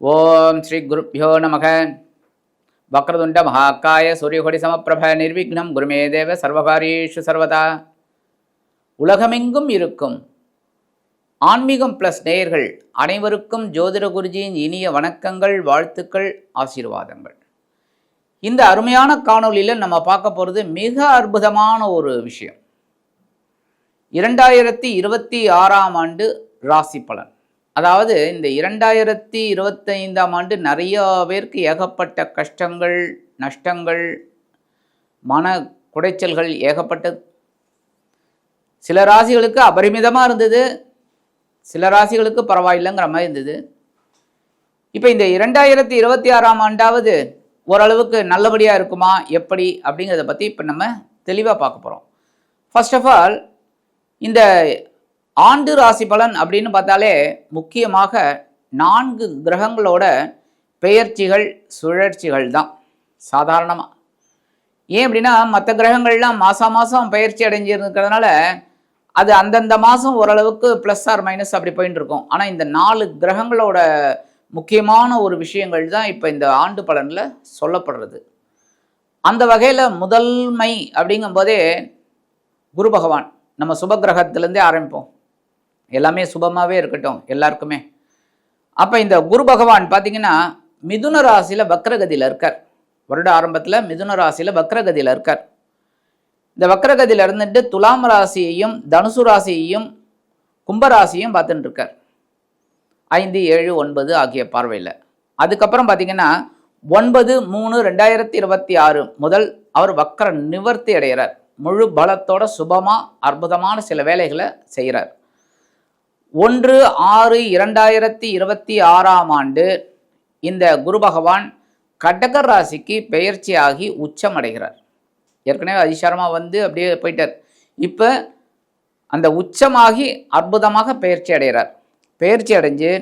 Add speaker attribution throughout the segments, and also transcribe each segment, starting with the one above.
Speaker 1: ஓம் ஸ்ரீ குருப்பியோ நமக. வக்ரதுண்ட மகாக்காய சூரியகொடி சமப்பிரப நிர்விக்னம். குருமே தேவ சர்வகாரியேஷு சர்வதா. உலகமெங்கும் இருக்கும் ஆன்மீகம் ப்ளஸ் நேயர்கள் அனைவருக்கும் ஜோதிட குருஜியின் இனிய வணக்கங்கள் வாழ்த்துக்கள் ஆசீர்வாதங்கள். இந்த அருமையான காணொலியில் நம்ம பார்க்க போகிறது மிக அற்புதமான ஒரு விஷயம். இரண்டாயிரத்தி இருபத்தி ஆறாம் ஆண்டு ராசி பலன். அதாவது இந்த இரண்டாயிரத்தி இருபத்தைந்தாம் ஆண்டு நிறைய பேருக்கு ஏகப்பட்ட கஷ்டங்கள் நஷ்டங்கள் மன குடைச்சல்கள் ஏகப்பட்டது. சில ராசிகளுக்கு அபரிமிதமாக இருந்தது. சில ராசிகளுக்கு பரவாயில்லைங்கிற மாதிரி இருந்தது. இப்போ இந்த இரண்டாயிரத்தி இருபத்தி ஆறாம் ஆண்டாவது ஓரளவுக்கு நல்லபடியாக இருக்குமா எப்படி அப்படிங்கிறத பற்றி இப்போ நம்ம தெளிவாக பார்க்க போகிறோம் ஃபர்ஸ்ட் ஆஃப் ஆல் இந்த ஆண்டு ராசி பலன் அப்படின்னு பார்த்தாலே முக்கியமாக நான்கு கிரகங்களோட பெயர்ச்சிகள் சுழற்சிகள் தான் சாதாரணமாக ஏன் அப்படின்னா மற்ற கிரகங்கள்லாம் மாதம் மாதம் பயிற்சி அடைஞ்சிருக்கிறதுனால அது அந்தந்த மாதம் ஓரளவுக்கு ப்ளஸ் ஆர் மைனஸ் அப்படி போயின்னு இருக்கும். ஆனால் இந்த நாலு கிரகங்களோட முக்கியமான ஒரு விஷயங்கள் தான் இப்போ இந்த ஆண்டு பலனில் சொல்லப்படுறது. அந்த வகையில் முதல்மை அப்படிங்கும்போதே குரு பகவான். நம்ம சுபகிரகத்திலேருந்தே ஆரம்பிப்போம். எல்லாமே சுபமாகவே இருக்கட்டும் எல்லாருக்குமே. அப்போ இந்த குரு பகவான் பார்த்தீங்கன்னா மிதுன ராசியில் வக்ரகதியில் இருக்கார். வருட ஆரம்பத்தில் மிதுன ராசியில் வக்ரகதியில் இருக்கார். இந்த வக்ரகதியில் இருந்துட்டு துலாம் ராசியையும் தனுசு ராசியையும் கும்பராசியும் பார்த்துட்டு இருக்கார். ஐந்து ஏழு ஒன்பது ஆகிய பார்வையில். அதுக்கப்புறம் பார்த்தீங்கன்னா ஒன்பது மூணு ரெண்டாயிரத்தி இருபத்தி ஆறு முதல் அவர் வக்கர நிவர்த்தி அடைகிறார். முழு பலத்தோட சுபமாக அற்புதமான சில வேலைகளை செய்கிறார். ஒன்று ஆறு இரண்டாயிரத்தி இருபத்தி ஆறாம் ஆண்டு இந்த குரு பகவான் கடகர் ராசிக்கு பெயர்ச்சியாகி உச்சமடைகிறார். ஏற்கனவே அதிசாரமாக வந்து அப்படியே போயிட்டார். இப்போ அந்த உச்சமாகி அற்புதமாக பெயர்ச்சி அடைகிறார். பெயர்ச்சி அடைஞ்சு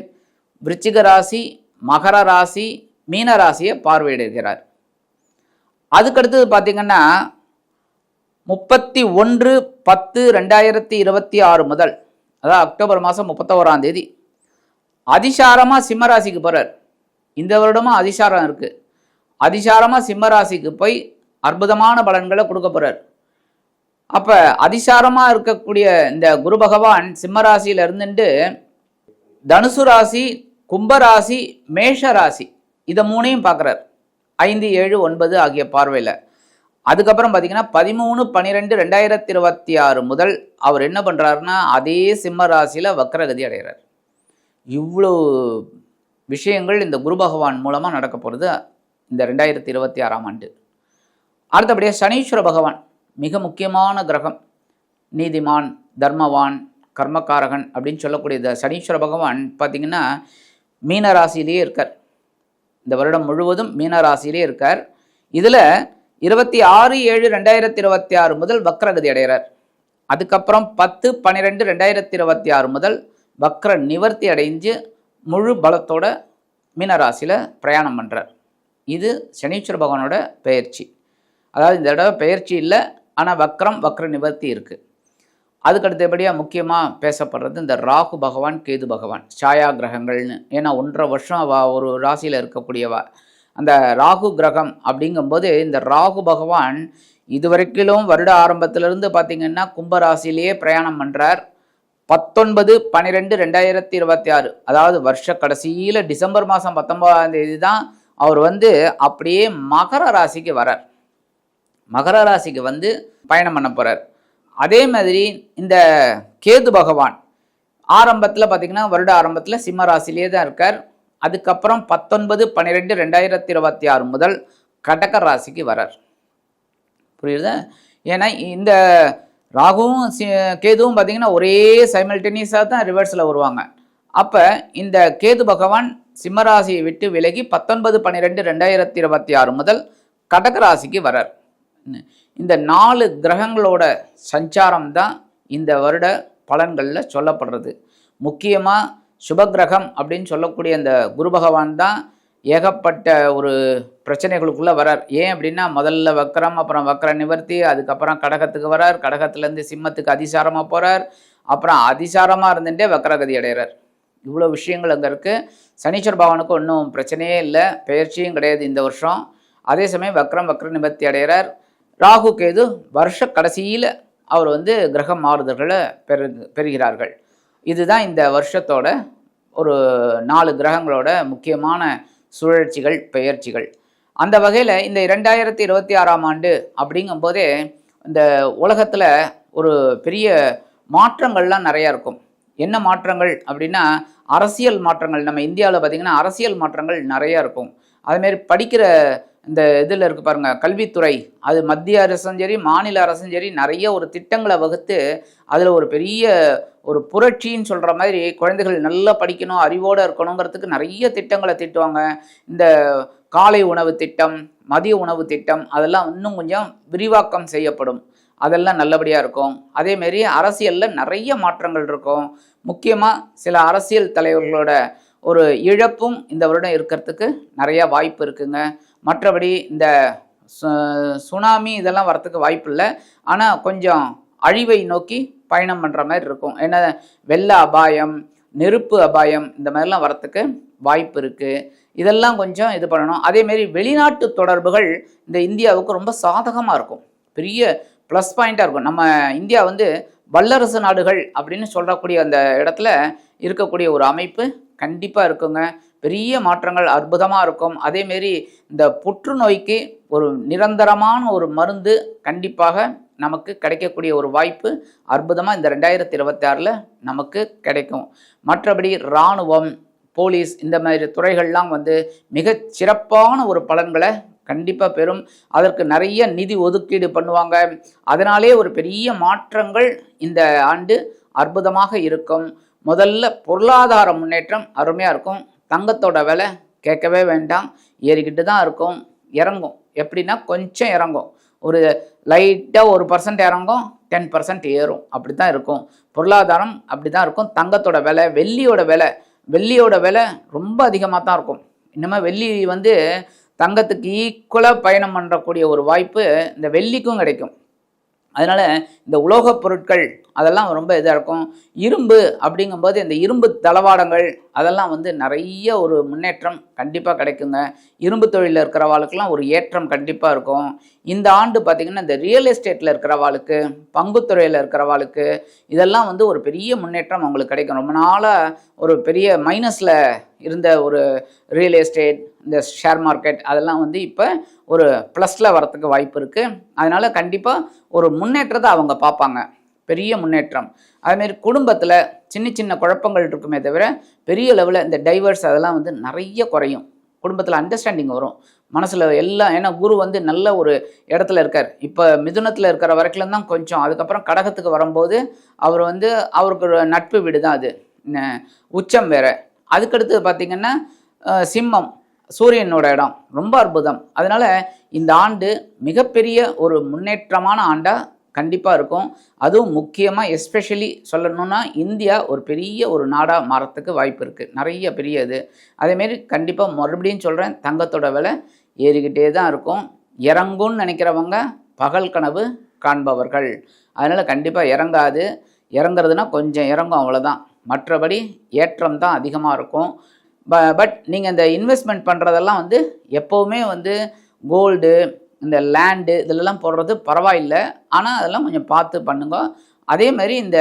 Speaker 1: விருச்சிக ராசி மகர ராசி மீன ராசியை பார்வையிடுகிறார். அதுக்கடுத்தது பார்த்திங்கன்னா முப்பத்தி ஒன்று பத்து ரெண்டாயிரத்தி இருபத்தி ஆறு முதல் அதாவது அக்டோபர் மாதம் முப்பத்தோராம் தேதி. அதிசாரமாக சிம்மராசிக்கு போகிறார் இந்த வருடமும் அதிசாரம் இருக்குது அதிசாரமாக சிம்மராசிக்கு போய் அற்புதமான பலன்களை கொடுக்க போகிறார் அப்போ அதிசாரமாக இருக்கக்கூடிய இந்த குரு பகவான் சிம்மராசியில் இருந்துட்டு தனுசு ராசி கும்பராசி மேஷ ராசி இதை மூணையும் பார்க்குறார். ஐந்து ஏழு ஒன்பது ஆகிய பார்வையில். அதுக்கப்புறம் பார்த்தீங்கன்னா பதிமூணு பன்னிரெண்டு ரெண்டாயிரத்தி இருபத்தி ஆறு முதல் அவர் என்ன பண்ணுறாருன்னா அதே சிம்ம ராசியில் வக்ரகதி அடைகிறார். இவ்வளோ விஷயங்கள் இந்த குரு பகவான் மூலமாக நடக்க போகிறது இந்த ரெண்டாயிரத்தி இருபத்தி ஆறாம் ஆண்டு. அடுத்தபடியாக சனீஸ்வர பகவான் மிக முக்கியமான கிரகம். நீதிமான் தர்மவான் கர்மகாரகன் அப்படின்னு சொல்லக்கூடிய இந்த சனீஸ்வர பகவான் பார்த்திங்கன்னா மீனராசியிலே இருக்கார். இந்த வருடம் முழுவதும் மீனராசியிலே இருக்கார். இதில் இருபத்தி ஆறு ஏழு ரெண்டாயிரத்தி இருபத்தி ஆறு முதல் வக்ரகதி அடைகிறார். அதுக்கப்புறம் பத்து பன்னிரெண்டு ரெண்டாயிரத்தி இருபத்தி ஆறு முதல் வக்ர நிவர்த்தி அடைஞ்சு முழு பலத்தோட மீனராசியில் பிரயாணம் பண்ணுறார் இது சனீஸ்வர பகவானோட பெயர்ச்சி. அதாவது இந்த தடவை பெயர்ச்சி இல்லை ஆனால் வக்ரம் வக்ர நிவர்த்தி இருக்குது அதுக்கு அடுத்தபடியாக முக்கியமாக பேசப்படுறது இந்த ராகு பகவான் கேது பகவான் சாயா கிரகங்கள்னு ஏன்னா ஒன்றரை வருஷம் அவ ஒரு ராசியில் இருக்கக்கூடியவா. அந்த ராகு கிரகம் அப்படிங்கும்போது இந்த ராகு பகவான் இதுவரைக்கிலும் வருட ஆரம்பத்திலிருந்து பார்த்திங்கன்னா கும்பராசிலேயே பிரயாணம் பண்ணுறார் பத்தொன்பது பன்னிரெண்டு ரெண்டாயிரத்தி இருபத்தி ஆறு அதாவது வருஷ கடைசியில் டிசம்பர் மாதம் பத்தொன்பதாம் தேதி தான் அவர் வந்து அப்படியே மகர ராசிக்கு வரார். மகர ராசிக்கு வந்து பயணம் பண்ண போகிறார் அதே மாதிரி இந்த கேது பகவான் ஆரம்பத்தில் பார்த்திங்கன்னா வருட ஆரம்பத்தில் சிம்ம ராசிலேயே தான் இருக்கார். அதுக்கப்புறம் பத்தொன்பது பன்னிரெண்டு ரெண்டாயிரத்தி இருபத்தி ஆறு முதல் கடக ராசிக்கு வரார். புரியுதா? ஏன்னா இந்த ராகுவும் சி கேதுவும் பார்த்திங்கன்னா ஒரே சைமல்டேனியஸாக தான் ரிவர்ஸில் வருவாங்க. அப்போ இந்த கேது பகவான் சிம்மராசியை விட்டு விலகி பத்தொன்பது பன்னிரெண்டு ரெண்டாயிரத்தி இருபத்தி ஆறு முதல் கடக ராசிக்கு வரார். இந்த நாலு கிரகங்களோட சஞ்சாரம் தான் இந்த வருட பலன்களில் சொல்லப்படுறது. முக்கியமாக சுபகிரகம் அப்படின்னு சொல்லக்கூடிய அந்த குரு பகவான் தான் ஏகப்பட்ட ஒரு பிரச்சனைகளுக்குள்ளே வரார். ஏன் அப்படின்னா முதல்ல வக்கரம் அப்புறம் வக்கர நிவர்த்தி அதுக்கப்புறம் கடகத்துக்கு வரார். கடகத்துலேருந்து சிம்மத்துக்கு அதிசாரமாக போகிறார் அப்புறம் அதிசாரமாக இருந்துட்டே வக்கரகதி அடைகிறார். இவ்வளோ விஷயங்கள் அங்கே இருக்குது சனீஸ்வர பகவானுக்கு ஒன்றும் பிரச்சனையே இல்லை. பெயர்ச்சியும் கிடையாது இந்த வருஷம். அதே சமயம் வக்ரம் வக்ர நிவர்த்தி அடைகிறார். ராகு கேது வருஷ கடைசியில் அவர் வந்து கிரக மாறுதல்களை பெறு பெறுகிறார்கள். இதுதான் இந்த வருஷத்தோட ஒரு நாலு கிரகங்களோட முக்கியமான சுழற்சிகள் பெயர்ச்சிகள். அந்த வகையில் இந்த இரண்டாயிரத்தி இருபத்தி ஆறாம் ஆண்டு அப்படிங்கும்போதே இந்த உலகத்தில் ஒரு பெரிய மாற்றங்கள்லாம் நிறையா இருக்கும். என்ன மாற்றங்கள் அப்படின்னா அரசியல் மாற்றங்கள். நம்ம இந்தியாவில் பார்த்திங்கன்னா அரசியல் மாற்றங்கள் நிறையா இருக்கும். அதுமாரி படிக்கிற இந்த இதில் இருக்கு பாருங்க கல்வித்துறை. அது மத்திய அரசும் சரி மாநில அரசும் சரி நிறைய ஒரு திட்டங்களை வகுத்து அதில் ஒரு பெரிய ஒரு புரட்சின்னு சொல்கிற மாதிரி குழந்தைகள் நல்லா படிக்கணும் அறிவோடு இருக்கணுங்கிறதுக்கு நிறைய திட்டங்களை திட்டுவாங்க. இந்த காலை உணவு திட்டம் மதிய உணவு திட்டம் அதெல்லாம் இன்னும் கொஞ்சம் விரிவாக்கம் செய்யப்படும். அதெல்லாம் நல்லபடியாக இருக்கும். அதேமாரி அரசியலில் நிறைய மாற்றங்கள் இருக்கும். முக்கியமாக சில அரசியல் தலைவர்களோட ஒரு இழப்பும் இந்த வருடம் இருக்கிறதுக்கு நிறையா வாய்ப்பு இருக்குங்க. மற்றபடி இந்த சுனாமி இதெல்லாம் வரத்துக்கு வாய்ப்பு இல்லை ஆனால் கொஞ்சம் அழிவை நோக்கி பயணம் பண்ணுற மாதிரி இருக்கும். ஏன்னா வெள்ள அபாயம் நெருப்பு அபாயம் இந்த மாதிரிலாம் வரத்துக்கு வாய்ப்பு இருக்குது இதெல்லாம் கொஞ்சம் இது பண்ணணும். அதேமாரி வெளிநாட்டு தொடர்புகள் இந்த இந்தியாவுக்கு ரொம்ப சாதகமாக இருக்கும். பெரிய ப்ளஸ் பாயிண்ட்டாக இருக்கும். நம்ம இந்தியா வந்து வல்லரசு நாடுகள் அப்படின்னு சொல்லக்கூடிய அந்த இடத்துல இருக்கக்கூடிய ஒரு அமைப்பு கண்டிப்பாக இருக்குங்க. பெரிய மாற்றங்கள் அற்புதமாக இருக்கும். அதேமாரி இந்த புற்றுநோய்க்கு ஒரு நிரந்தரமான ஒரு மருந்து கண்டிப்பாக நமக்கு கிடைக்கக்கூடிய ஒரு வாய்ப்பு அற்புதமாக இந்த ரெண்டாயிரத்தி இருபத்தி ஆறில் நமக்கு கிடைக்கும். மற்றபடி இராணுவம் போலீஸ் இந்த மாதிரி துறைகள்லாம் வந்து மிக சிறப்பான ஒரு பலன்களை கண்டிப்பாக பெறும். அதற்கு நிறைய நிதி ஒதுக்கீடு பண்ணுவாங்க. அதனாலே ஒரு பெரிய மாற்றங்கள் இந்த ஆண்டு அற்புதமாக இருக்கும். முதல்ல பொருளாதார முன்னேற்றம் அருமையாக இருக்கும். தங்கத்தோட விலை கேட்கவே வேண்டாம். ஏறிக்கிட்டு தான் இருக்கும். இறங்கும். எப்படின்னா கொஞ்சம் இறங்கும். ஒரு லைட்டாக ஒரு பர்சன்ட் இறங்கும் டென் பர்சன்ட் ஏறும். அப்படி தான் இருக்கும். பொருளாதாரம் அப்படி தான் இருக்கும். தங்கத்தோட விலை வெள்ளியோட விலை வெள்ளியோட விலை ரொம்ப அதிகமாக தான் இருக்கும். இன்னமும் வெள்ளி வந்து தங்கத்துக்கு ஈக்குவலாக பயணம் பண்ணுறக்கூடிய ஒரு வாய்ப்பு இந்த வெள்ளிக்கும் கிடைக்கும். அதனால் இந்த உலோகப் பொருட்கள் அதெல்லாம் ரொம்ப இதாக இருக்கும். இரும்பு அப்படிங்கும்போது இந்த இரும்பு தளவாடங்கள் அதெல்லாம் வந்து நிறைய ஒரு முன்னேற்றம் கண்டிப்பாக கிடைக்குங்க. இரும்பு தொழிலில் இருக்கிறவாளுக்கெல்லாம் ஒரு ஏற்றம் கண்டிப்பாக இருக்கும். இந்த ஆண்டு பார்த்திங்கன்னா இந்த ரியல் எஸ்டேட்டில் இருக்கிறவாளுக்கு பங்குத்துறையில் இருக்கிறவாளுக்கு இதெல்லாம் வந்து ஒரு பெரிய முன்னேற்றம் அவங்களுக்கு கிடைக்கும். ரொம்ப நாளாக ஒரு பெரிய மைனஸில் இருந்த ஒரு ரியல் எஸ்டேட் இந்த ஷேர் மார்க்கெட் அதெல்லாம் வந்து இப்போ ஒரு ப்ளஸில் வரத்துக்கு வாய்ப்பு இருக்குது அதனால் கண்டிப்பாக ஒரு முன்னேற்றத்தை அவங்க பார்ப்பாங்க. பெரிய முன்னேற்றம். அதுமாரி குடும்பத்தில் சின்ன சின்ன குழப்பங்கள் இருக்குமே தவிர பெரிய லெவலில் இந்த டைவர்ஸ் அதெல்லாம் வந்து நிறைய குறையும். குடும்பத்தில் அண்டர்ஸ்டாண்டிங் வரும். மனசில் எல்லாம் ஏன்னா குரு வந்து நல்ல ஒரு இடத்துல இருக்கார். இப்போ மிதுனத்தில் இருக்கிற வரைக்கும் தான் கொஞ்சம் அதுக்கப்புறம் கடகத்துக்கு வரும்போது அவர் வந்து அவருக்கு நட்பு வீடு தான் அது. உச்சம் வேற. அதுக்கடுத்து பார்த்திங்கன்னா சிம்மம் சூரியனோட இடம். ரொம்ப அற்புதம். அதனால் இந்த ஆண்டு மிகப்பெரிய ஒரு முன்னேற்றமான ஆண்டாக கண்டிப்பாக இருக்கும். அதுவும் முக்கியமாக எஸ்பெஷலி சொல்லணும்னா இந்தியா ஒரு பெரிய ஒரு நாடாக மாறத்துக்கு வாய்ப்பு இருக்குது நிறைய பெரிய இது. அதேமாரி கண்டிப்பாக மறுபடியும் சொல்கிறேன் தங்கத்தோட விலை ஏறிக்கிட்டே தான் இருக்கும். இறங்கும்னு நினைக்கிறவங்க பகல் கனவு காண்பவர்கள். அதனால் கண்டிப்பாக இறங்காது. இறங்குறதுனா கொஞ்சம் இறங்கும் அவ்வளோதான் மற்றபடி ஏற்றம் தான் அதிகமாக இருக்கும். ப பட் நீங்கள் இந்த இன்வெஸ்ட்மெண்ட் பண்ணுறதெல்லாம் வந்து எப்போவுமே வந்து கோல்டு இந்த லேண்டு இதிலெல்லாம் போடுறது பரவாயில்லை. ஆனால் அதெல்லாம் கொஞ்சம் பார்த்து பண்ணுங்க. அதே மாதிரி இந்த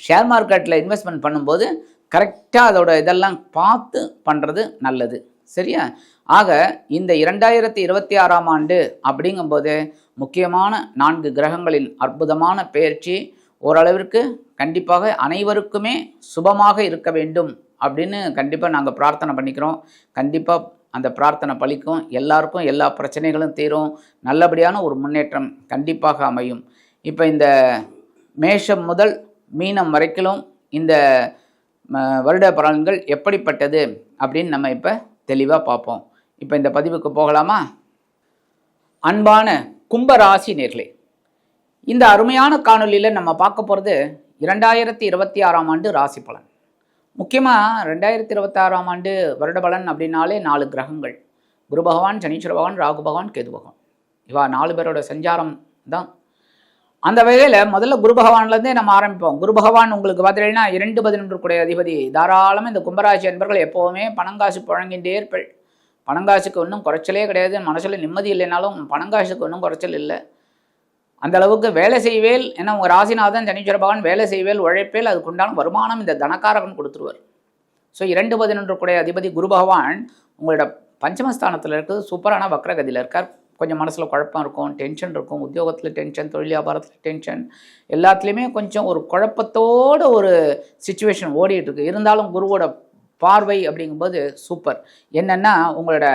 Speaker 1: ஷேர் மார்க்கெட்டில் இன்வெஸ்ட்மெண்ட் பண்ணும்போது கரெக்டாக அதோட இதெல்லாம் பார்த்து பண்ணுறது நல்லது. சரியா? ஆக இந்த இரண்டாயிரத்தி இருபத்தி ஆறாம் ஆண்டு அப்படிங்கும்போது முக்கியமான நான்கு கிரகங்களின் அற்புதமான பயிற்சி ஓரளவிற்கு கண்டிப்பாக அனைவருக்குமே சுபமாக இருக்க வேண்டும் அப்படின்னு கண்டிப்பாக நாங்கள் பிரார்த்தனை பண்ணிக்கிறோம். கண்டிப்பாக அந்த பிரார்த்தனை பலிக்கும். எல்லாருக்கும் எல்லா பிரச்சனைகளும் தீரும். நல்லபடியான ஒரு முன்னேற்றம் கண்டிப்பாக அமையும். இப்போ இந்த மேஷம் முதல் மீனம் வரைக்கிலும் இந்த வருட பலன்கள் எப்படிப்பட்டது அப்படின்னு நம்ம இப்போ தெளிவாக பார்ப்போம். இப்போ இந்த பதிவுக்கு போகலாமா? அன்பான கும்பராசி நேர்களே இந்த அருமையான காணொலியில் நம்ம பார்க்க போகிறது இரண்டாயிரத்தி இருபத்தி ஆறாம் ஆண்டு ராசி பலன். முக்கியமாக ரெண்டாயிரத்தி இருபத்தாறாம் ஆண்டு வருட பலன் அப்படின்னாலே நாலு கிரகங்கள். குரு பகவான் சனீஸ்வர பகவான் ராகு பகவான் கேது பகவான். இவா நாலு பேரோட சஞ்சாரம் தான். அந்த வகையில் முதல்ல குரு பகவான்லேருந்தே நம்ம ஆரம்பிப்போம். குரு பகவான் உங்களுக்கு பார்த்தீங்கன்னா இரண்டு பதினொன்று கூடிய அதிபதி. தாராளமாக இந்த கும்பராசி என்பர்கள் எப்போவுமே பணங்காசு புழங்கின்றே இருப்பள். பணங்காசுக்கு ஒன்றும் குறைச்சலே கிடையாது. மனசில் நிம்மதி இல்லைனாலும் பணங்காசுக்கு ஒன்றும் குறைச்சல் இல்லை. அந்த அளவுக்கு வேலை செய்வேல் ஏன்னா உங்கள் ராசிநாதன் சனீஸ்வர பகவான் வேலை செய்வேல் உழைப்பேல் அதுக்குண்டான வருமானம் இந்த தனக்காரகன் கொடுத்துருவார். ஸோ இரண்டு பதினொன்று கூடிய அதிபதி குரு பகவான் உங்களோட பஞ்சமஸ்தானத்தில் இருக்குது. சூப்பரான வக்ரகதியில் இருக்கார். கொஞ்சம் மனசில் குழப்பம் இருக்கும் டென்ஷன் இருக்கும். உத்தியோகத்தில் டென்ஷன் தொழில் வியாபாரத்தில் டென்ஷன் எல்லாத்துலேயுமே கொஞ்சம் ஒரு குழப்பத்தோட ஒரு சுச்சுவேஷன் ஓடிட்டு இருக்கு. இருந்தாலும் குருவோட பார்வை அப்படிங்கும்போது சூப்பர். என்னென்னா உங்களோட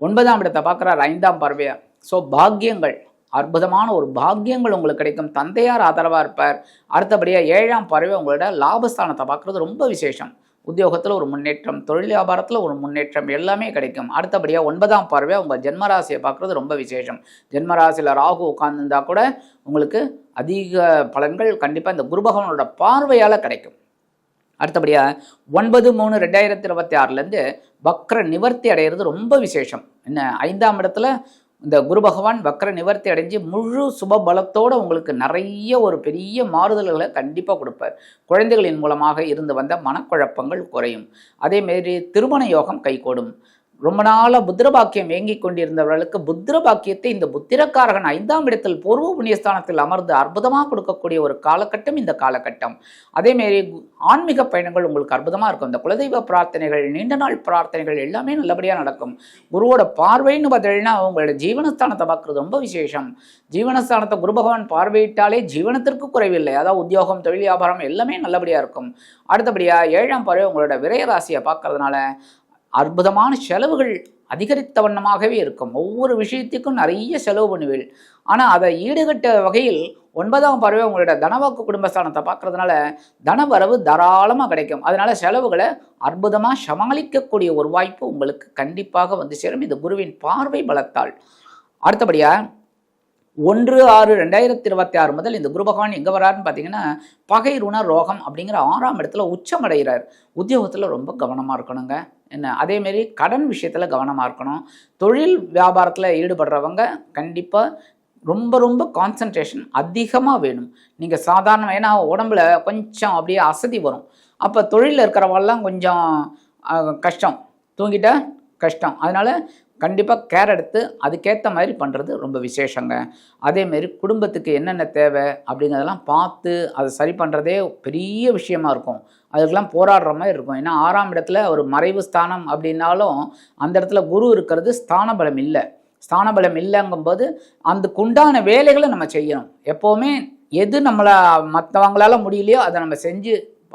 Speaker 1: ஒன்பதாம் இடத்தை பார்க்குறார் ஐந்தாம் பார்வையாக ஸோ பாக்கியங்கள். அற்புதமான ஒரு பாக்கியங்கள் உங்களுக்கு கிடைக்கும். தந்தையார் ஆதரவாக இருப்பார். அடுத்தபடியாக ஏழாம் பறவை உங்களோட லாபஸ்தானத்தை பார்க்குறது ரொம்ப விசேஷம். உத்தியோகத்தில் ஒரு முன்னேற்றம் தொழில் வியாபாரத்தில் ஒரு முன்னேற்றம் எல்லாமே கிடைக்கும். அடுத்தபடியாக ஒன்பதாம் பார்வை உங்கள் ஜென்மராசியை பார்க்குறது ரொம்ப விசேஷம். ஜென்மராசியில் ராகு உட்கார்ந்துருந்தா கூட உங்களுக்கு அதிக பலன்கள் கண்டிப்பாக இந்த குரு பகவானோட பார்வையால் கிடைக்கும். அடுத்தபடியாக ஒன்பது மூணு ரெண்டாயிரத்தி இருபத்தி ஆறுலேருந்து வக்ர நிவர்த்தி அடைகிறது ரொம்ப விசேஷம். என்ன ஐந்தாம் இடத்துல இந்த குரு பகவான் வக்கர நிவர்த்தி அடைஞ்சு முழு சுப பலத்தோடு உங்களுக்கு நிறைய ஒரு பெரிய மாறுதல்களை கண்டிப்பாக கொடுப்பார். குழந்தைகளின் மூலமாக இருந்து வந்த மனக்குழப்பங்கள் குறையும். அதேமாரி திருமண யோகம் கைகூடும். ரொம்ப நாளாக புத்திர பாக்கியம் ஏங்கி கொண்டிருந்தவர்களுக்கு புத்திர பாக்கியத்தை இந்த புத்திரக்காரகன் ஐந்தாம் இடத்தில் பூர்வ புண்ணியஸ்தானத்தில் அமர்ந்து அற்புதமாக கொடுக்கக்கூடிய ஒரு காலகட்டம் இந்த காலகட்டம். அதேமாரி ஆன்மீக பயணங்கள் உங்களுக்கு அற்புதமாக இருக்கும். இந்த குலதெய்வ பிரார்த்தனைகள் நீண்ட நாள் பிரார்த்தனைகள் எல்லாமே நல்லபடியாக நடக்கும். குருவோட பார்வைன்னு பார்த்தீங்கன்னா உங்களோட ஜீவனஸ்தானத்தை பார்க்குறது ரொம்ப விசேஷம். ஜீவனஸ்தானத்தை குரு பகவான் பார்வையிட்டாலே ஜீவனத்திற்கு குறைவில்லை. அதாவது உத்தியோகம் தொழில் வியாபாரம் எல்லாமே நல்லபடியாக இருக்கும். அடுத்தபடியாக ஏழாம் பார்வை உங்களோட விரய ராசியை பார்க்கறதுனால அற்புதமான செலவுகள் அதிகரித்த வண்ணமாகவே இருக்கும். ஒவ்வொரு விஷயத்துக்கும் நிறைய செலவு பண்ணுவீள். ஆனால் அதை ஈடுகட்ட வகையில் ஒன்பதாம் பறவை உங்களோட தனவாக்கு குடும்பஸ்தானத்தை பார்க்கறதுனால தனவரவு தாராளமாக கிடைக்கும். அதனால் செலவுகளை அற்புதமாக சமாளிக்கக்கூடிய ஒரு வாய்ப்பு உங்களுக்கு கண்டிப்பாக வந்து சேரும். இந்த குருவின் பார்வை பலத்தால். அடுத்தபடியாக ஒன்று ஆறு ரெண்டாயிரத்தி இருபத்தி ஆறு முதல் இந்த குரு பகவான் எங்கே வராருன்னு பார்த்தீங்கன்னா பகை ருண ரோகம் அப்படிங்கிற ஆறாம் இடத்துல உச்சமடைகிறார் உத்தியோகத்தில் ரொம்ப கவனமாக இருக்கணுங்க. என்ன? அதேமாரி கடன் விஷயத்தில் கவனமாக இருக்கணும். தொழில் வியாபாரத்தில் ஈடுபடுறவங்க கண்டிப்பாக ரொம்ப ரொம்ப கான்சன்ட்ரேஷன் அதிகமாக வேணும். நீங்கள் சாதாரண ஏன்னா உடம்புல கொஞ்சம் அப்படியே அசதி வரும். அப்போ தொழிலில் இருக்கிறவங்கெல்லாம் கொஞ்சம் கஷ்டம். தூங்கிட்டா கஷ்டம். அதனால் கண்டிப்பாக கேர் எடுத்து அதுக்கேற்ற மாதிரி பண்ணுறது ரொம்ப விசேஷங்க. அதேமாரி குடும்பத்துக்கு என்னென்ன தேவை அப்படிங்கிறதெல்லாம் பார்த்து அதை சரி பண்ணுறதே பெரிய விஷயமா இருக்கும். அதுக்கெல்லாம் போராடுற மாதிரி இருக்கும். ஏன்னா ஆறாம் இடத்துல ஒரு மறைவு ஸ்தானம் அப்படின்னாலும் அந்த இடத்துல குரு இருக்கிறது ஸ்தான பலம் இல்லை. ஸ்தான பலம் இல்லைங்கும்போது அதுக்குண்டான வேலைகளை நம்ம செய்யணும். எப்போவுமே எது நம்மளை மற்றவங்களால முடியலையோ அதை நம்ம செஞ்சு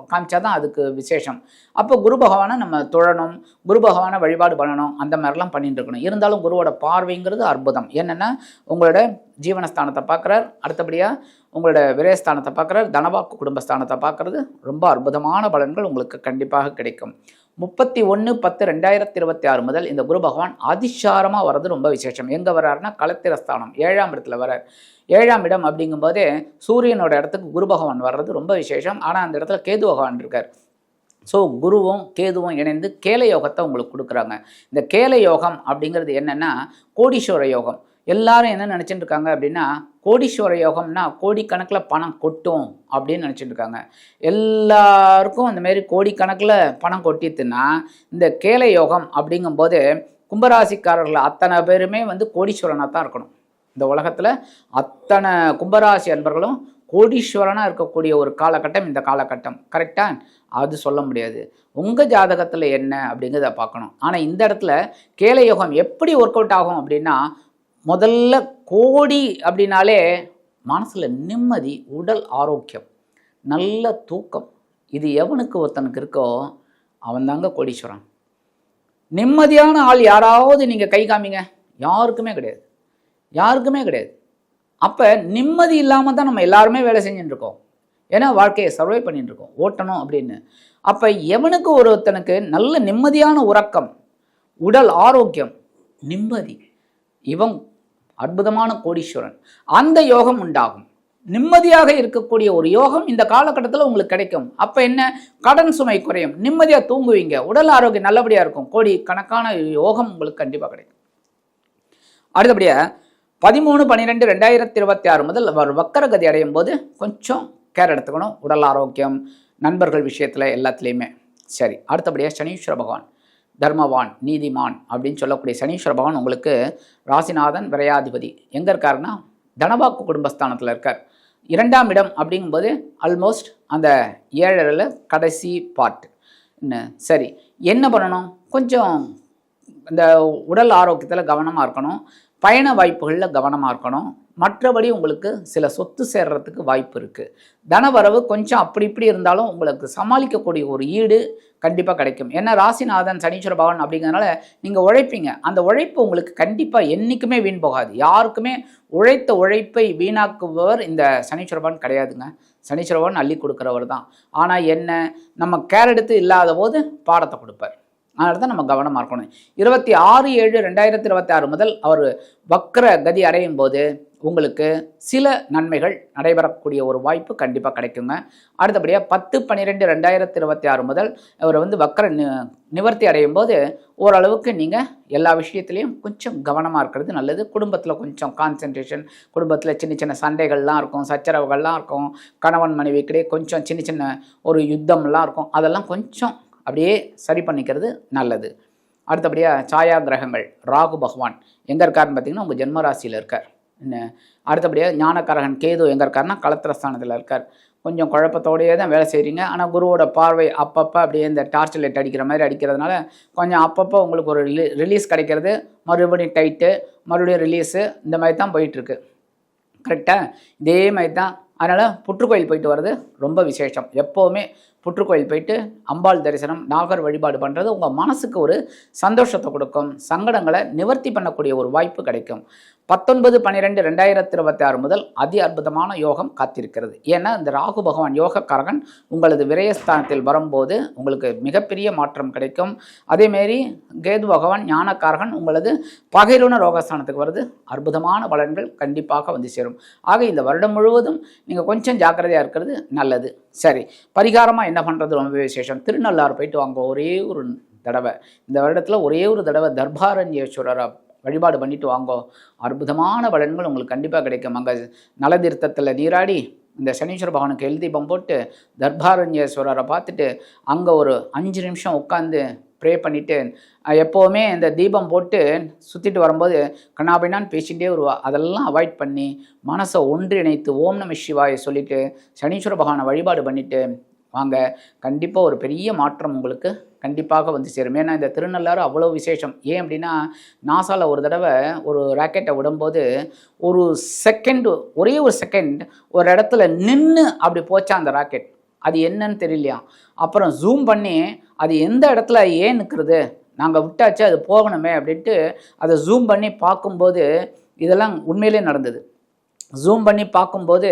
Speaker 1: காமிச்சா தான் அதுக்கு விசேஷம். அப்போ குரு பகவானை நம்ம தொழணும் குரு பகவானை வழிபாடு பண்ணணும் அந்த மாதிரிலாம் பண்ணிட்டு இருக்கணும். இருந்தாலும் குருவோட பார்வைங்கிறது அற்புதம். என்னென்னா உங்களோட ஜீவனஸ்தானத்தை பார்க்குறார். அடுத்தபடியாக உங்களோட விரயஸ்தானத்தை பார்க்குறார் தனவாக்கு குடும்பஸ்தானத்தை பார்க்குறது. ரொம்ப அற்புதமான பலன்கள் உங்களுக்கு கண்டிப்பாக கிடைக்கும். முப்பத்தி ஒன்று பத்து ரெண்டாயிரத்தி இருபத்தி ஆறு முதல் இந்த குரு பகவான் அதிசாரமாக வர்றது ரொம்ப விசேஷம். எங்கே வர்றாருன்னா களத்திரஸ்தானம் ஏழாம் இடத்துல வர்றார். ஏழாம் இடம் அப்படிங்கும்போதே சூரியனோட இடத்துக்கு குரு பகவான் வர்றது ரொம்ப விசேஷம். ஆனால் அந்த இடத்துல கேது பகவான் இருக்கார். ஸோ குருவும் கேதுவும் இணைந்து கேல யோகத்தை உங்களுக்கு கொடுக்குறாங்க. இந்த கேல யோகம் அப்படிங்கிறது என்னென்னா கோடீஸ்வர யோகம். எல்லாரும் என்ன நினச்சிட்டு இருக்காங்க அப்படின்னா கோடீஸ்வர யோகம்னா கோடிக்கணக்கில் பணம் கொட்டும் அப்படின்னு நினச்சிட்டு இருக்காங்க. எல்லாருக்கும் அந்த மாதிரி கோடிக்கணக்கில் பணம் கொட்டித்துன்னா இந்த கேல யோகம் அப்படிங்கும்போது கும்பராசிக்காரர்கள் அத்தனை பேருமே வந்து கோடீஸ்வரனாக தான் இருக்கணும். இந்த உலகத்தில் அத்தனை கும்பராசி அன்பர்களும் கோடீஸ்வரனாக இருக்கக்கூடிய ஒரு காலகட்டம் இந்த காலகட்டம். கரெக்டாக அது சொல்ல முடியாது. உங்கள் ஜாதகத்தில் என்ன அப்படிங்கிறத பார்க்கணும். ஆனால் இந்த இடத்துல கேல யோகம் எப்படி ஒர்க் அவுட் ஆகும் அப்படின்னா முதல்ல கோடி அப்படின்னாலே மனசில் நிம்மதி உடல் ஆரோக்கியம் நல்ல தூக்கம். இது எவனுக்கு ஒருத்தனுக்கு இருக்கோ அவன் தாங்க கோடீஸ்வரன். நிம்மதியான ஆள் யாராவது நீங்கள் கை காமிங்க. யாருக்குமே கிடையாது. யாருக்குமே கிடையாது. அப்போ நிம்மதி இல்லாமல் தான் நம்ம எல்லாருமே வேலை செஞ்சுட்டுருக்கோம். ஏன்னா வாழ்க்கையை சர்வை பண்ணிட்டு இருக்கோம் ஓட்டணும் அப்படின்னு. அப்போ எவனுக்கு ஒருத்தனுக்கு நல்ல நிம்மதியான உறக்கம் உடல் ஆரோக்கியம் நிம்மதி. இவன் அற்புதமான கோடீஸ்வரன். அந்த யோகம் உண்டாகும். நிம்மதியாக இருக்கக்கூடிய ஒரு யோகம் இந்த காலகட்டத்தில் உங்களுக்கு கிடைக்கும். அப்போ என்ன? கடன் சுமை குறையும். நிம்மதியாக தூங்குவீங்க. உடல் ஆரோக்கியம் நல்லபடியாக இருக்கும். கோடி கணக்கான யோகம் உங்களுக்கு கண்டிப்பாக கிடைக்கும். அடுத்தபடியாக பதிமூணு பன்னிரெண்டு ரெண்டாயிரத்தி இருபத்தி ஆறு முதல் அவர் வக்கரகதி அடையும் போது கொஞ்சம் கேர் எடுத்துக்கணும். உடல் ஆரோக்கியம் நண்பர்கள் விஷயத்தில் எல்லாத்துலேயுமே. சரி அடுத்தபடியாக சனீஸ்வர பகவான். தர்மவான் நீதிமான் அப்படின்னு சொல்லக்கூடிய சனீஸ்வர பகவான் உங்களுக்கு ராசிநாதன் விரையாதிபதி. எங்கே இருக்காருன்னா தனவாக்கு குடும்பஸ்தானத்தில் இருக்கார். இரண்டாம் இடம் அப்படிங்கும்போது ஆல்மோஸ்ட் அந்த ஏழரில் கடைசி பார்ட் என்ன? சரி என்ன பண்ணணும்? கொஞ்சம் இந்த உடல் ஆரோக்கியத்தில் கவனமாக இருக்கணும். பயண வாய்ப்புகளில் கவனமாக இருக்கணும். மற்றபடி உங்களுக்கு சில சொத்து சேர்றதுக்கு வாய்ப்பு இருக்குது தனவரவு கொஞ்சம் அப்படி இப்படி இருந்தாலும் உங்களுக்கு சமாளிக்கக்கூடிய ஒரு ஈடு கண்டிப்பாக கிடைக்கும். ஏன்னா ராசிநாதன் சனீஸ்வர பவன் அப்படிங்கிறனால நீங்கள் உழைப்பீங்க. அந்த உழைப்பு உங்களுக்கு கண்டிப்பாக என்றைக்குமே வீண் போகாது. யாருக்குமே உழைத்த உழைப்பை வீணாக்குபவர் இந்த சனீஸ்வர பவன் கிடையாதுங்க. சனீஸ்வர பவன் அள்ளி கொடுக்குறவர் தான். ஆனால் என்ன? நம்ம கேர் எடுத்து இல்லாத போது பாடத்தை கொடுப்பார். அதனால தான் நம்ம கவனமாக இருக்கணும். இருபத்தி ஆறு ஏழு ரெண்டாயிரத்தி இருபத்தி ஆறு முதல் அவர் வக்ர கதி அடையும் போது உங்களுக்கு சில நன்மைகள் நடைபெறக்கூடிய ஒரு வாய்ப்பு கண்டிப்பாக கிடைக்குங்க. அடுத்தபடியாக பத்து பன்னிரெண்டு ரெண்டாயிரத்தி இருபத்தி ஆறு முதல் அவர் வந்து வக்கர நி நிவர்த்தி அடையும் போது ஓரளவுக்கு நீங்கள் எல்லா விஷயத்துலேயும் கொஞ்சம் கவனமாக இருக்கிறது நல்லது. குடும்பத்தில் கொஞ்சம் கான்சன்ட்ரேஷன் குடும்பத்தில் சின்ன சின்ன சண்டைகள்லாம் இருக்கும் சச்சரவுகள்லாம் இருக்கும் கணவன் மனைவிக்கிடையே கொஞ்சம் சின்ன சின்ன ஒரு யுத்தம்லாம் இருக்கும். அதெல்லாம் கொஞ்சம் அப்படியே சரி பண்ணிக்கிறது நல்லது. அடுத்தபடியாக சாயா கிரகங்கள் ராகு பகவான் எங்கே இருக்காருன்னு பார்த்தீங்கன்னா உங்கள் ஜென்மராசியில் இருக்கார். அடுத்தபடியாக ஞானக்காரகன் கேது எங்கே இருக்காருன்னா கலத்திரஸ்தானத்தில் இருக்கார். கொஞ்சம் குழப்பத்தோடையே தான் வேலை செய்கிறீங்க ஆனால் குருவோட பார்வை அப்பப்போ அப்படியே இந்த டார்ச் லைட் அடிக்கிற மாதிரி அடிக்கிறதுனால கொஞ்சம் அப்பப்போ உங்களுக்கு ஒரு ரிலீஸ் கிடைக்கிறது. மறுபடியும் டைட்டு மறுபடியும் ரிலீஸு இந்த மாதிரி தான் போயிட்டுருக்கு. கரெக்டாக இதே மாதிரி தான். அதனால் புற்றுக்கோயில் போயிட்டு வர்றது ரொம்ப விசேஷம். எப்போவுமே புற்றுக்கோயில் போயிட்டு அம்பாள் தரிசனம் நாகர் வழிபாடு பண்ணுறது உங்கள் மனசுக்கு ஒரு சந்தோஷத்தை கொடுக்கும். சங்கடங்களை நிவர்த்தி பண்ணக்கூடிய ஒரு வாய்ப்பு கிடைக்கும். பத்தொன்பது பன்னிரெண்டு ரெண்டாயிரத்தி இருபத்தி ஆறு முதல் அதி அற்புதமான யோகம் காத்திருக்கிறது. ஏன்னா இந்த ராகு பகவான் யோகக்காரகன் உங்களது விரயஸ்தானத்தில் வரும்போது உங்களுக்கு மிகப்பெரிய மாற்றம் கிடைக்கும். அதேமாரி கேது பகவான் ஞானக்காரகன் உங்களது பகைருண ரோகஸ்தானத்துக்கு வருது அற்புதமான பலன்கள் கண்டிப்பாக வந்து சேரும். ஆக இந்த வருடம் முழுவதும் நீங்கள் கொஞ்சம் ஜாக்கிரதையாக இருக்கிறது நல்லது. சரி பரிகாரமாக என்ன பண்ணுறது ரொம்ப விசேஷம். திருநள்ளாறு போயிட்டு வாங்க. ஒரே ஒரு தடவை. இந்த வருடத்தில் ஒரே ஒரு தடவை தர்பாரண்யேஸ்வரரை வழிபாடு பண்ணிட்டு வாங்கோ. அற்புதமான பலன்கள் உங்களுக்கு கண்டிப்பாக கிடைக்கும். அங்கே நலதீர்த்தத்தில் நீராடி இந்த சனீஸ்வர பகவானுக்கு எழுதி தீபம் போட்டு தர்பாரண்யேஸ்வரரை பார்த்துட்டு அங்கே ஒரு அஞ்சு நிமிஷம் உட்காந்து ப்ரே பண்ணிவிட்டு எப்போவுமே இந்த தீபம் போட்டு சுற்றிட்டு வரும்போது கண்ணாபின்னான்னு பேசிகிட்டே வருவா. அதெல்லாம் அவாய்ட் பண்ணி மனசை ஒன்றிணைத்து ஓம் நம சிவாய சொல்லிவிட்டு சனீஸ்வர பகவானை வழிபாடு பண்ணிவிட்டு வாங்க. கண்டிப்பாக ஒரு பெரிய மாற்றம் உங்களுக்கு கண்டிப்பாக வந்து சேரும். ஏன்னா இந்த திருநள்ளாறு அவ்வளோ விசேஷம். ஏன் அப்படின்னா நாசாவில் ஒரு தடவை ஒரு ராக்கெட்டை விடும்போது ஒரு செகண்டு ஒரே ஒரு செகண்ட் ஒரு இடத்துல நின்று அப்படி போச்சா அந்த ராக்கெட் அது என்னன்னு தெரியலையா? அப்புறம் ஜூம் பண்ணி அது எந்த இடத்துல ஏன் நிற்கிறது நாங்கள் விட்டாச்சு அது போகணுமே அப்படின்ட்டு அதை ஜூம் பண்ணி பார்க்கும்போது இதெல்லாம் உண்மையிலே நடந்தது. ஜூம் பண்ணி பார்க்கும்போது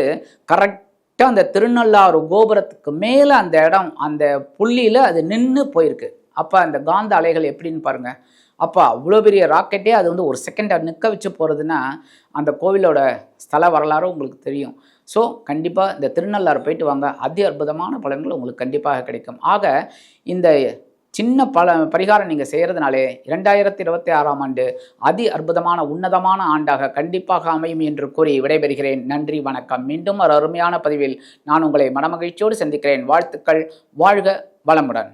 Speaker 1: கரெக்ட் அந்த திருநள்ளாறு கோபுரத்துக்கு மேலே அந்த இடம் அந்த புள்ளியில் அது நின்று போயிருக்கு. அப்போ அந்த காந்த அலைகள் எப்படின்னு பாருங்கள் அப்போ அவ்வளோ பெரிய ராக்கெட்டே அது வந்து ஒரு செகண்டை நிற்க வச்சு போகிறதுனா அந்த கோவிலோட ஸ்தல வரலாறும் உங்களுக்கு தெரியும். ஸோ கண்டிப்பாக இந்த திருநள்ளாறு போயிட்டு வாங்க. அதி அற்புதமான பலன்கள் உங்களுக்கு கண்டிப்பாக கிடைக்கும். ஆக இந்த சின்ன பல பரிகாரம் நீங்கள் செய்கிறதுனாலே இரண்டாயிரத்தி இருபத்தி ஆறாம் ஆண்டு அதி அற்புதமான உன்னதமான ஆண்டாக கண்டிப்பாக அமையும் என்று கூறி விடைபெறுகிறேன். நன்றி வணக்கம். மீண்டும் ஒரு அருமையான பதிவில் நான் உங்களை மனமகிழ்ச்சியோடு சந்திக்கிறேன். வாழ்த்துக்கள். வாழ்க வளமுடன்.